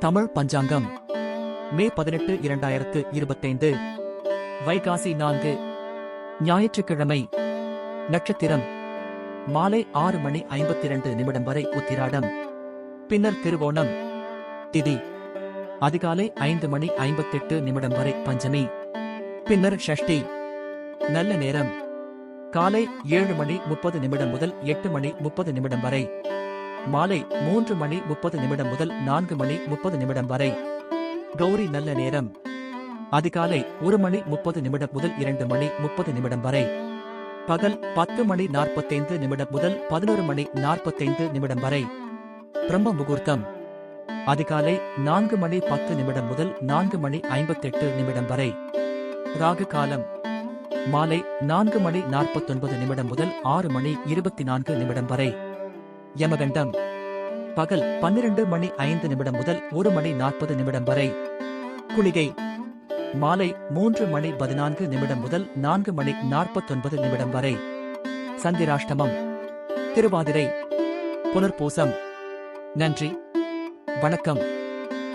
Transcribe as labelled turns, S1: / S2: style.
S1: தமிழ் பஞ்சாங்கம். மே பதினெட்டு இரண்டாயிரத்து இருபத்தைந்து. வைகாசி நான்கு. ஞாயிற்றுக்கிழமை. நட்சத்திரம். மாலை ஆறு மணி ஐம்பத்தி இரண்டு நிமிடம் வரை உத்திராடம். பின்னர் திருவோணம். திதி. அதிகாலை ஐந்து மணி ஐம்பத்தெட்டு நிமிடம் வரை பஞ்சமி. பின்னர் ஷஷ்டி. நல்ல நேரம். காலை ஏழு மணி முப்பது நிமிடம் முதல் எட்டு மணி முப்பது நிமிடம் வரை. மாலை மூன்று மணி முப்பது நிமிடம் முதல் நான்கு மணி முப்பது நிமிடம் வரை. கௌரி நல்ல நேரம். அதிகாலை ஒரு மணி முப்பது நிமிடம் முதல் இரண்டு மணி முப்பது நிமிடம் வரை. பகல் பத்து மணி நாற்பத்தைந்து நிமிடம் முதல் பதினோரு மணி நாற்பத்தைந்து நிமிடம் வரை. பிரம்ம முகூர்த்தம். அதிகாலை நான்கு மணி பத்து நிமிடம் முதல் நான்கு மணி ஐம்பத்தெட்டு நிமிடம் வரை. ராகு காலம். மாலை நான்கு மணி நாற்பத்தொன்பது நிமிடம் முதல் ஆறு மணி இருபத்தி நான்கு நிமிடம் வரை. யமகண்டம் பகல் பன்னிரண்டு மணி ஐந்து நிமிடம் முதல் ஒரு மணி நாற்பது நிமிடம் வரை. குளிகை. மாலை மூன்று மணி பதினான்கு நிமிடம் முதல் நான்கு மணி நாற்பத்தொன்பது நிமிடம் வரை. சந்திராஷ்டமம். திருவாதிரை. புனர்பூசம். நன்றி. வணக்கம்.